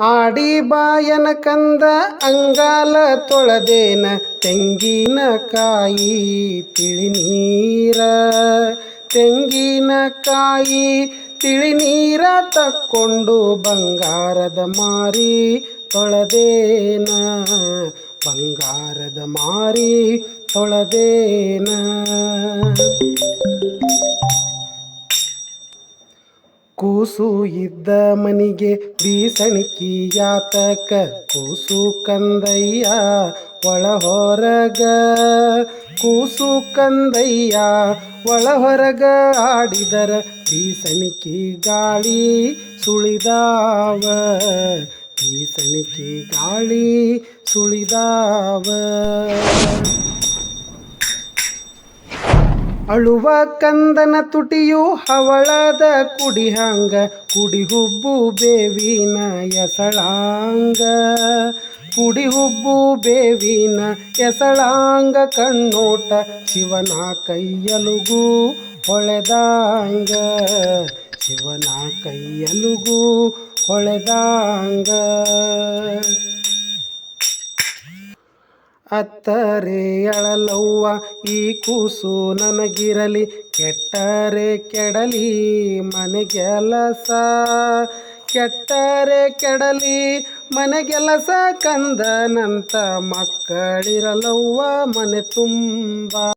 ಆಡಿ ಬಾಯನ ಕಂದ ಅಂಗಾಲ ತೊಳೆದೇನ ತೆಂಗಿನಕಾಯಿ ತಿಳಿನೀರ. ತೆಂಗಿನಕಾಯಿ ತಿಳಿನೀರ ತಕ್ಕೊಂಡು ಬಂಗಾರದ ಮಾರಿ ತೊಳೆದೇನ. ಬಂಗಾರದ ಮಾರಿ ತೊಳೆದೇನ. ಕೂಸು ಇದ್ದ ಮನಿಗೆ ಬೀಸಣಿಕಿ ಯಾತಕ ಕೂಸು ಕಂದಯ್ಯ ಒಳ ಹೊರಗ ಕೂಸು ಕಂದಯ್ಯ ಒಳ ಹೊರಗ ಆಡಿದರ ಬೀಸಣಿಕಿ ಗಾಳಿ ಸುಳಿದಾವ. ಬೀಸಣಿಕಿ ಗಾಳಿ ಸುಳಿದಾವ. ಅಳುವ ಕಂದನ ತುಟಿಯು ಹವಳದ ಕುಡಿಹಂಗ, ಕುಡಿಹುಬ್ಬು ಕುಡಿ ಹುಬ್ಬು ಬೇವಿನ ಎಸಳಾಂಗ. ಕುಡಿಹುಬ್ಬು ಬೇವಿನ ಎಸಳಾಂಗ, ಕಣ್ಣೋಟ ಶಿವನ ಕೈಯಲುಗು ಹೊಳೆದಾಂಗ. ಶಿವನ ಕೈಯಲುಗು ಹೊಳೆದಾಂಗ. ಅತ್ತರೆ ಅಳಲವ್ವ, ಈ ಕೂಸು ನನಗಿರಲಿ, ಕೆಟ್ಟರೆ ಕೆಡಲಿ ಮನೆಗೆಲಸ. ಕೆಟ್ಟರೆ ಕೆಡಲಿ ಮನೆಗೆಲಸ ಕಂದನಂತ ಮಕ್ಕಳಿರಲವ್ವ ಮನೆ ತುಂಬ.